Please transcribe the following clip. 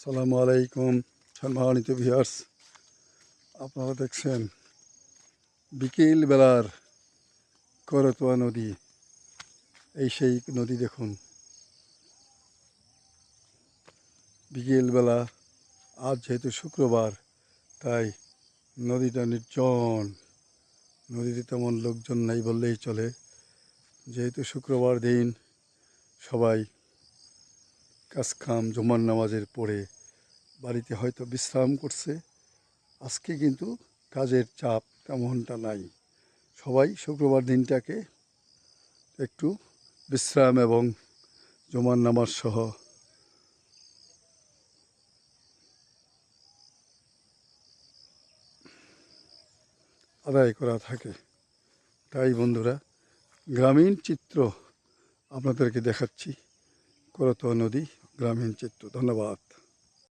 সালামু আলাইকুম, সম্মানিত ভিউয়ার্স আপনারা দেখছেন বিকেল বেলার করতোয়া নদী। এই সেই নদী দেখুন। বিকেলবেলা আজ যেহেতু শুক্রবার, তাই নদীটা নির্জন। নদীতে তেমন লোকজন নাই বললেই চলে। যেহেতু শুক্রবার দিন, সবাই কাজকাম, জুমার নামাজের পরে বাড়িতে হয়তো বিশ্রাম করছে। আজকে কিন্তু কাজের চাপ তেমনটা নাই। সবাই শুক্রবার দিনটাকে একটু বিশ্রাম এবং জুমার নামাজ সহ আদায় করা থাকে। তাই বন্ধুরা, গ্রামীণ চিত্র আপনাদেরকে দেখাচ্ছি। করতোয়া নদী। গ্রামীণ চিত্র। ধন্যবাদ।